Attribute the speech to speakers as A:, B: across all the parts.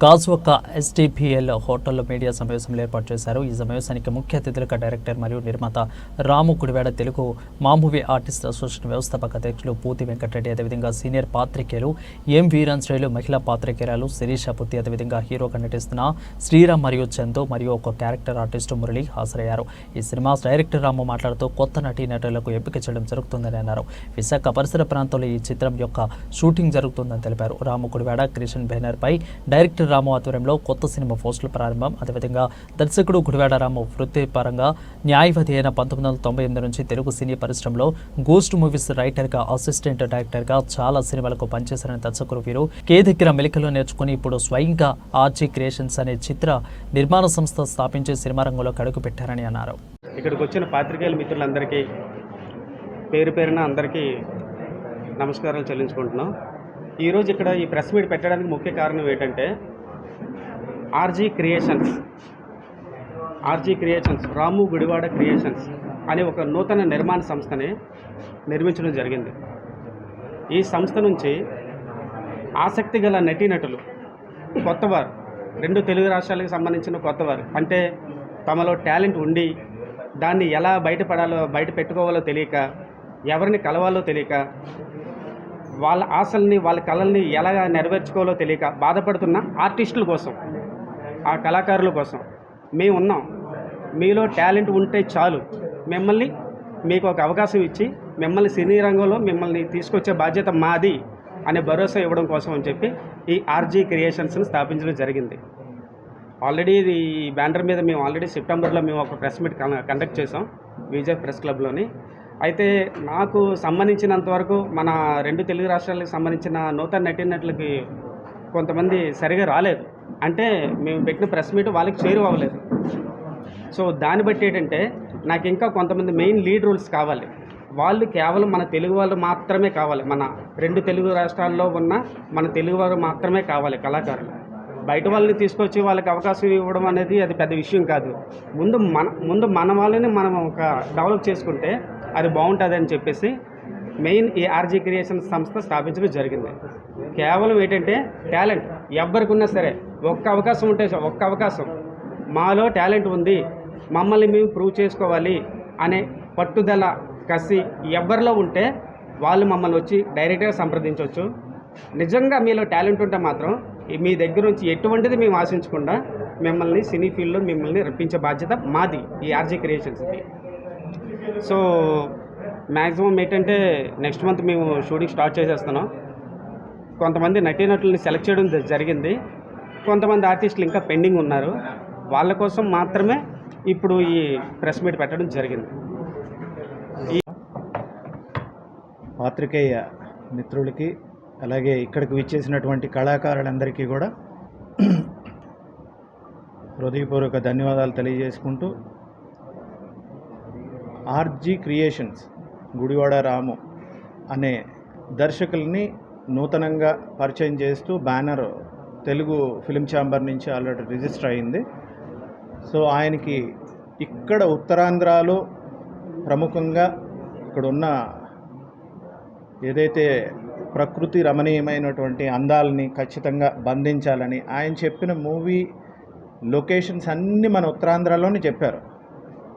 A: గాజువక్క ఎస్డిపిఎల్ హోటల్లో మీడియా సమావేశంలో ఏర్పాటు చేశారు. ఈ సమావేశానికి ముఖ్య అతిథులుగా డైరెక్టర్ మరియు నిర్మాత రాము కుడివేడ తెలుగు మామూవీ ఆర్టిస్ట్ అసోసియేషన్ వ్యవస్థాపక అధ్యక్షులు పూతి వెంకటరెడ్డి అదేవిధంగా సీనియర్ పాత్రికేయులు ఎం వీరన్ శ్రేయులు మహిళా పాత్రికేయురాలు శిరీష పుత్తి అదేవిధంగా హీరోగా నటిస్తున్న శ్రీరామ్ మరియు చందు మరియు ఒక క్యారెక్టర్ ఆర్టిస్టు మురళి హాజరయ్యారు. ఈ సినిమా డైరెక్టర్ రాము మాట్లాడుతూ కొత్త నటీ నటులకు ఎంపిక చేయడం జరుగుతుందని అన్నారు. విశాఖ పరిసర ప్రాంతంలో ఈ చిత్రం యొక్క షూటింగ్ జరుగుతుందని తెలిపారు. రాము కుడివేడ క్రిషన్ బ్యానర్ పై డైరెక్టర్ రాము ఆధ్వర్యంలో కొత్త సినిమా పోస్టుల ప్రారంభం. అదేవిధంగా దర్శకుడు గుడివాడ రాము వృత్తిపరంగా న్యాయవాది అయిన పంతొమ్మిది వందల తొంభై ఎనిమిది నుంచి తెలుగు సినీ పరిశ్రమలో గోస్ట్ మూవీస్ రైటర్గా అసిస్టెంట్ డైరెక్టర్గా చాలా సినిమాలకు పనిచేశారని దర్శకుడు వీరు. కే దగ్గర మెలికలు నేర్చుకుని ఇప్పుడు స్వయంగా ఆర్జీ క్రియేషన్స్ అనే చిత్ర నిర్మాణ సంస్థ స్థాపించి సినిమా రంగంలోకి అడుగు పెట్టారని అన్నారు.
B: ఇక్కడికి వచ్చిన పాత్రికేయుల మిత్రులందరికీ పేరు పేరున అందరికీ నమస్కారాలు చెల్లించుకుంటున్నాం. ఈరోజు ఇక్కడ ఈ ప్రెస్ మీట్ పెట్టడానికి ముఖ్య కారణం ఏంటంటే RG creations. RG creations Ramu Gudivada creations అనే ఒక నూతన నిర్మాణ సంస్థని నిర్మించడం జరిగింది. ఈ సంస్థ నుంచి ఆసక్తి గల నటీనటులు కొత్తవారు రెండు తెలుగు రాష్ట్రాలకు సంబంధించిన కొత్తవారు అంటే తమలో టాలెంట్ ఉండి దాన్ని ఎలా బయటపడాలో బయట పెట్టుకోవాలో తెలియక ఎవరిని కలవాలో తెలియక వాళ్ళ ఆశల్ని వాళ్ళ కళల్ని ఎలా నెరవేర్చుకోవాలో తెలియక బాధపడుతున్న ఆర్టిస్టుల కోసం ఆ కళాకారుల కోసం మేము ఉన్నాం. మీలో టాలెంట్ ఉంటే చాలు. మిమ్మల్ని మీకు ఒక అవకాశం ఇచ్చి మిమ్మల్ని సినీ రంగంలో మిమ్మల్ని తీసుకొచ్చే బాధ్యత మాది అనే భరోసా ఇవ్వడం కోసం అని చెప్పి ఈ ఆర్జీ క్రియేషన్స్ని స్థాపించడం జరిగింది. ఆల్రెడీ ఇది ఈ బ్యానర్ మీద మేము ఆల్రెడీ సెప్టెంబర్లో మేము ఒక ప్రెస్ మీట్ కండక్ట్ చేసాం విజయ్ ప్రెస్ క్లబ్లోని. అయితే నాకు సంబంధించినంత వరకు మన రెండు తెలుగు రాష్ట్రాలకు సంబంధించిన నూతన నటీనటులకి కొంతమంది సరిగా రాలేదు. అంటే మేము పెట్టిన ప్రెస్ మీట్ వాళ్ళకి చేరువ అవ్వలేదు. సో దాన్ని బట్టి ఏంటంటే నాకు ఇంకా కొంతమంది మెయిన్ లీడ్ రోల్స్ కావాలి. వాళ్ళు కేవలం మన తెలుగు వాళ్ళు మాత్రమే కావాలి. మన రెండు తెలుగు రాష్ట్రాల్లో ఉన్న మన తెలుగు వారు మాత్రమే కావాలి కళాకారులు. బయట వాళ్ళని తీసుకొచ్చి వాళ్ళకి అవకాశం ఇవ్వడం అనేది అది పెద్ద విషయం కాదు. ముందు మన ముందు మన వాళ్ళని మనం ఒక డెవలప్ చేసుకుంటే అది బాగుంటుంది అని చెప్పేసి మెయిన్ ఈ ఆర్జీ క్రియేషన్ సంస్థ స్థాపించడం జరిగింది. కేవలం ఏంటంటే టాలెంట్. ఎవరికి సరే ఒక్క అవకాశం ఉంటే ఒక్క అవకాశం. మాలో టాలెంట్ ఉంది మమ్మల్ని మేము ప్రూవ్ చేసుకోవాలి అనే పట్టుదల కసి ఎవరిలో ఉంటే వాళ్ళు మమ్మల్ని వచ్చి డైరెక్ట్గా సంప్రదించవచ్చు నిజంగా మీలో టాలెంట్ ఉంటే మాత్రం మీ దగ్గర నుంచి ఎటువంటిది మేము ఆశించకుండా మిమ్మల్ని సినీ ఫీల్డ్లో మిమ్మల్ని రప్పించే బాధ్యత మాది ఈ ఆర్జీ క్రియేషన్స్ది సో మ్యాక్సిమం ఏంటంటే నెక్స్ట్ మంత్ మేము షూటింగ్ స్టార్ట్ చేసేస్తున్నాం. కొంతమంది నటీనటుల్ని సెలెక్ట్ చేయడం జరిగింది. కొంతమంది ఆర్టిస్టులు ఇంకా పెండింగ్ ఉన్నారు. వాళ్ళ కోసం మాత్రమే ఇప్పుడు ఈ ప్రెస్ మీట్ పెట్టడం జరిగింది.
C: పాత్రికేయ మిత్రులకి అలాగే ఇక్కడికి విచ్చేసినటువంటి కళాకారులందరికీ కూడా హృదయపూర్వక ధన్యవాదాలు తెలియజేసుకుంటూ ఆర్జీ క్రియేషన్స్ గుడివాడ రాము అనే దర్శకుల్ని నూతనంగా పరిచయం చేస్తూ బ్యానర్ తెలుగు ఫిలిం ఛాంబర్ నుంచి ఆల్రెడీ రిజిస్టర్ అయింది. సో ఆయనకి ఇక్కడ ఉత్తరాంధ్రలో ప్రముఖంగా ఇక్కడ ఉన్న ఏదైతే ప్రకృతి రమణీయమైనటువంటి అందాలని ఖచ్చితంగా బంధించాలని ఆయన చెప్పిన మూవీ లొకేషన్స్ అన్నీ మన ఉత్తరాంధ్రలోనే చెప్పారు.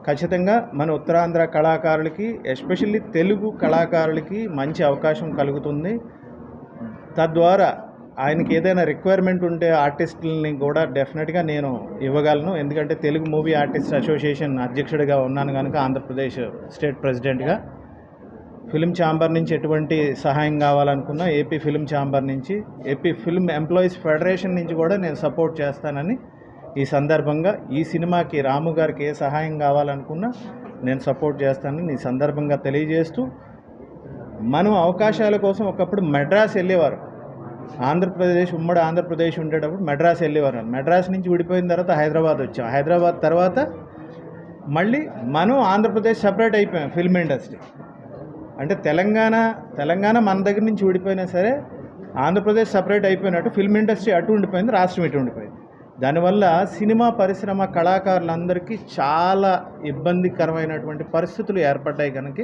C: ఖచ్చితంగా మన ఉత్తరాంధ్ర కళాకారులకి ఎస్పెషల్లీ తెలుగు కళాకారులకి మంచి అవకాశం కలుగుతుంది. తద్వారా ఆయనకి ఏదైనా రిక్వైర్మెంట్ ఉంటే ఆర్టిస్టులని కూడా డెఫినెట్గా నేను ఇవ్వగలను. ఎందుకంటే తెలుగు మూవీ ఆర్టిస్ట్ అసోసియేషన్ అధ్యక్షుడిగా ఉన్నాను కనుక ఆంధ్రప్రదేశ్ స్టేట్ ప్రెసిడెంట్గా ఫిలిం ఛాంబర్ నుంచి ఎటువంటి సహాయం కావాలనుకున్నా ఏపీ ఫిలిం ఛాంబర్ నుంచి ఏపీ ఫిల్మ్ ఎంప్లాయీస్ ఫెడరేషన్ నుంచి కూడా నేను సపోర్ట్ చేస్తానని ఈ సందర్భంగా ఈ సినిమాకి రాము గారికి ఏ సహాయం కావాలనుకున్నా నేను సపోర్ట్ చేస్తానని ఈ సందర్భంగా తెలియజేస్తూ మనం అవకాశాల కోసం ఒకప్పుడు మెడ్రాస్ వెళ్ళేవారు. ఆంధ్రప్రదేశ్ ఉమ్మడి ఆంధ్రప్రదేశ్ ఉండేటప్పుడు మెడ్రాస్ వెళ్ళేవారు మెడ్రాస్ నుంచి విడిపోయిన తర్వాత హైదరాబాద్ వచ్చాం. హైదరాబాద్ తర్వాత మళ్ళీ మనం ఆంధ్రప్రదేశ్ సపరేట్ అయిపోయాం ఫిల్మ్ ఇండస్ట్రీ అంటే తెలంగాణ తెలంగాణ మన దగ్గర నుంచి విడిపోయినా సరే ఆంధ్రప్రదేశ్ సపరేట్ అయిపోయినట్టు ఫిల్మ్ ఇండస్ట్రీ అటు ఉండిపోయింది రాష్ట్రం ఇటు ఉండిపోయింది. దానివల్ల సినిమా పరిశ్రమ కళాకారులందరికీ చాలా ఇబ్బందికరమైనటువంటి పరిస్థితులు ఏర్పడ్డాయి కనుక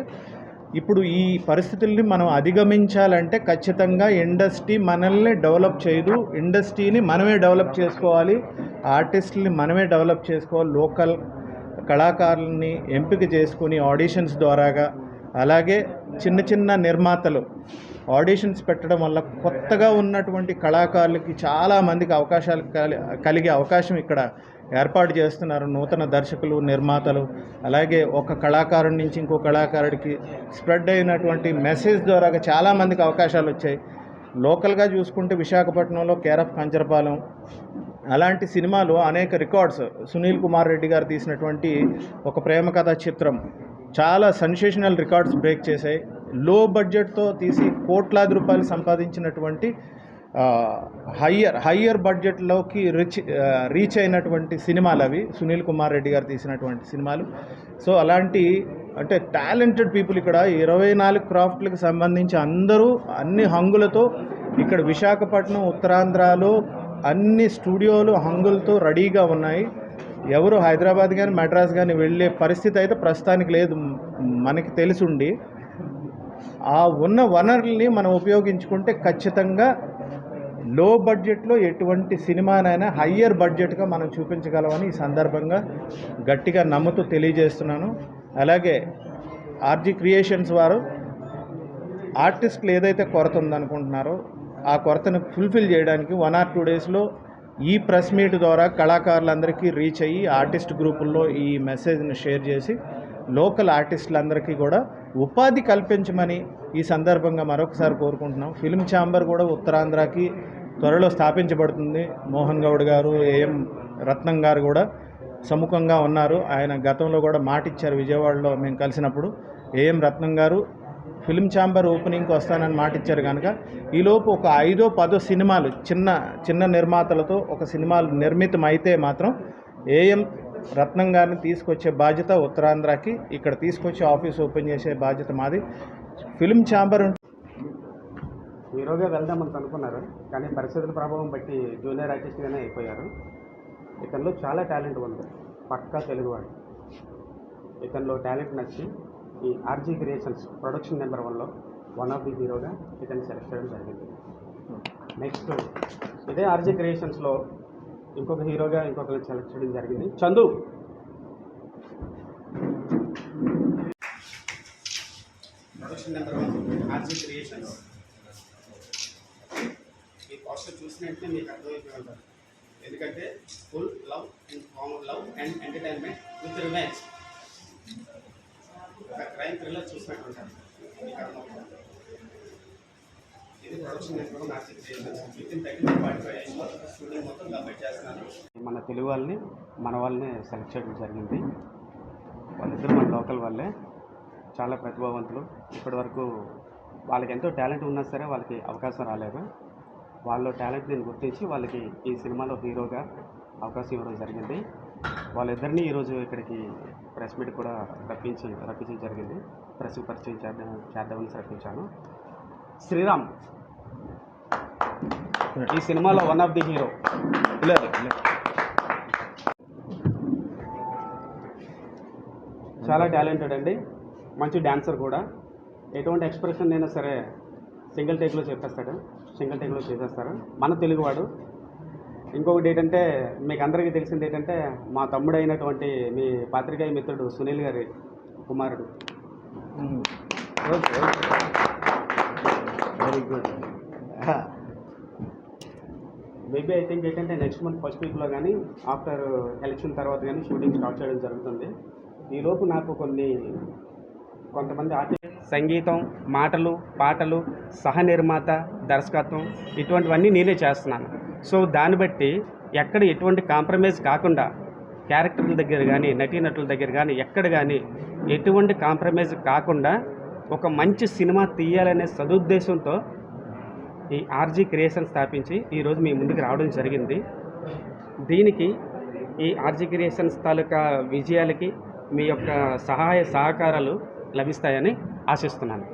C: ఇప్పుడు ఈ పరిస్థితుల్ని మనం అధిగమించాలంటే ఖచ్చితంగా ఇండస్ట్రీ మనల్ని డెవలప్ చేయదు. ఇండస్ట్రీని మనమే డెవలప్ చేసుకోవాలి. ఆర్టిస్టుల్ని మనమే డెవలప్ చేసుకోవాలి. లోకల్ కళాకారుల్ని ఎంపిక చేసుకుని ఆడిషన్స్ ద్వారాగా. అలాగే చిన్న చిన్న నిర్మాతలు ఆడిషన్స్ పెట్టడం వల్ల కొత్తగా ఉన్నటువంటి కళాకారులకి చాలామందికి అవకాశాలు కలి కలిగే అవకాశం ఇక్కడ ఏర్పాటు చేస్తున్నారు. నూతన దర్శకులు నిర్మాతలు అలాగే ఒక కళాకారుడి నుంచి ఇంకో కళాకారుడికి స్ప్రెడ్ అయినటువంటి మెసేజ్ ద్వారా చాలామందికి అవకాశాలు వచ్చాయి. లోకల్గా చూసుకుంటే విశాఖపట్నంలో కేరఫ్ కంచరపాలెం అలాంటి సినిమాలు అనేక రికార్డ్స్ సునీల్ కుమార్ రెడ్డి గారు తీసినటువంటి ఒక ప్రేమ కథా చిత్రం. చాలా సెన్సేషనల్ రికార్డ్స్ బ్రేక్ చేశాయి. లో బడ్జెట్తో తీసి కోట్లాది రూపాయలు సంపాదించినటువంటి హయ్యర్ హయ్యర్ బడ్జెట్లోకి రిచ్ రీచ్ అయినటువంటి సినిమాలు అవి. సునీల్ కుమార్ రెడ్డి గారు తీసినటువంటి సినిమాలు. సో అలాంటి అంటే టాలెంటెడ్ పీపుల్ ఇక్కడ. ఇరవై నాలుగు క్రాఫ్ట్లకు సంబంధించి అందరూ అన్ని హంగులతో ఇక్కడ విశాఖపట్నం ఉత్తరాంధ్రలో అన్ని స్టూడియోలు హంగులతో రెడీగా ఉన్నాయి. ఎవరు హైదరాబాద్ కానీ మద్రాస్ కానీ వెళ్ళే పరిస్థితి అయితే ప్రస్తుతానికి లేదు. మనకి తెలిసుండి ఆ ఉన్న వనరుల్ని మనం ఉపయోగించుకుంటే ఖచ్చితంగా లో బడ్జెట్లో ఎటువంటి సినిమానైనా హయ్యర్ బడ్జెట్గా మనం చూపించగలమని ఈ సందర్భంగా గట్టిగా నమ్ముతూ తెలియజేస్తున్నాను. అలాగే ఆర్జీ క్రియేషన్స్ వారు ఆర్టిస్టులు ఏదైతే కొరత ఉందనుకుంటున్నారో ఆ కొరతను ఫుల్ఫిల్ చేయడానికి వన్ ఆర్ టూ డేస్లో ఈ ప్రెస్ మీట్ ద్వారా కళాకారులందరికీ రీచ్ అయ్యి ఆర్టిస్ట్ గ్రూపుల్లో ఈ మెసేజ్ని షేర్ చేసి లోకల్ ఆర్టిస్టులందరికీ కూడా ఉపాధి కల్పించమని ఈ సందర్భంగా మరొకసారి కోరుకుంటున్నాం. ఫిల్మ్ ఛాంబర్ కూడా ఉత్తరాంధ్రకి త్వరలో స్థాపించబడుతుంది. మోహన్ గౌడ్ గారు ఏఎం రత్నం గారు కూడా సముఖంగా ఉన్నారు. ఆయన గతంలో కూడా మాట ఇచ్చారు విజయవాడలో మేము కలిసినప్పుడు. ఏఎం రత్నం గారు ఫిల్మ్ ఛాంబర్ ఓపెనింగ్కి వస్తానని మాట ఇచ్చారు కనుక ఈలోపు ఒక ఐదో పదో సినిమాలు చిన్న చిన్న నిర్మాతలతో ఒక సినిమాలు నిర్మితం అయితే మాత్రం ఏఎం రత్నం గారిని తీసుకొచ్చే బాధ్యత ఉత్తరాంధ్రకి ఇక్కడ తీసుకొచ్చి ఆఫీస్ ఓపెన్ చేసే బాధ్యత మాది. ఫిల్మ్ ఛాంబర్
B: హీరోగా వెళ్దామని అనుకున్నారు కానీ పరిస్థితుల ప్రభావం బట్టి జూనియర్ ఆర్టిస్ట్గానే అయిపోయారు. ఇతనిలో చాలా టాలెంట్ ఉంది పక్కా తెలుగువాడు ఇతనిలో టాలెంట్ నచ్చి ఈ ఆర్జీ క్రియేషన్స్ ప్రొడక్షన్ నెంబర్ వన్లో వన్ ఆఫ్ ది హీరోగా ఇతన్ని సెలెక్ట్ చేయడం జరిగింది. నెక్స్ట్ ఇదే ఆర్జీ క్రియేషన్స్లో ఇంకొక హీరోగా ఇంకొకరిని సెలెక్ట్ చేయడం జరిగింది. Chandu! Production number one RG ఈ పోస్టర్ చూసినట్టే మీకు అర్థమైపోయి ఉంటారు ఎందుకంటే full love and common love and entertainment with revenge ఒక క్రైమ్ థ్రిల్లర్ చూసినట్టు ఉంటారు. మీకు అర్థమవుతుంది మన తెలుగు వాళ్ళని మన వాళ్ళని సెలెక్ట్ చేయడం జరిగింది. వాళ్ళిద్దరు మన లోకల్ వాళ్ళే. చాలా ప్రతిభావంతులు. ఇప్పటివరకు వాళ్ళకి ఎంతో టాలెంట్ ఉన్నా సరే వాళ్ళకి అవకాశం రాలేదు. వాళ్ళ టాలెంట్ నేను గుర్తించి వాళ్ళకి ఈ సినిమాలో హీరోగా అవకాశం ఇవ్వడం జరిగింది. వాళ్ళిద్దరినీ ఈరోజు ఇక్కడికి ప్రెస్ మీట్ కూడా రప్పించి రప్పించడం జరిగింది. ప్రెస్ పరిచయం చేద్దాం చేద్దామని రప్పించాను శ్రీరామ్ ఈ సినిమాలో వన్ ఆఫ్ ది హీరో చాలా టాలెంటెడ్ అండి. మంచి డాన్సర్ కూడా. ఎటువంటి ఎక్స్ప్రెషన్ అయినా సరే సింగిల్ టేక్లో చెప్పేస్తాడు. సింగిల్ టేక్లో చేసేస్తారు. మన తెలుగువాడు. ఇంకొకటి ఏంటంటే మీకు అందరికీ తెలిసింది ఏంటంటే మా తమ్ముడు అయినటువంటి మీ పాత్రికేయ మిత్రుడు సునీల్ గారి కుమారుడు.
C: Very good
B: maybe I think ఏంటంటే నెక్స్ట్ మంత్ ఫస్ట్ వీక్లో కానీ ఆఫ్టర్ ఎలక్షన్ తర్వాత కానీ షూటింగ్ స్టార్ట్ చేయడం జరుగుతుంది. ఈలోపు నాకు కొన్ని కొంతమంది ఆర్టిస్ట్ సంగీతం మాటలు పాటలు సహ నిర్మాత దర్శకత్వం ఇటువంటివన్నీ నేనే చేస్తున్నాను. సో దాన్ని బట్టి ఎక్కడ ఎటువంటి కాంప్రమైజ్ కాకుండా క్యారెక్టర్ల దగ్గర కానీ నటీనటుల దగ్గర కానీ ఎక్కడ కానీ ఎటువంటి కాంప్రమైజ్ కాకుండా ఒక మంచి సినిమా తీయాలనే సదుద్దేశంతో ఈ ఆర్జీ క్రియేషన్ స్థాపించి ఈరోజు మీ ముందుకు రావడం జరిగింది. దీనికి ఈ ఆర్జీ క్రియేషన్స్ తాలూకా విజయాలకి మీ యొక్క సహాయ సహకారాలు లభిస్తాయని ఆశిస్తున్నాను.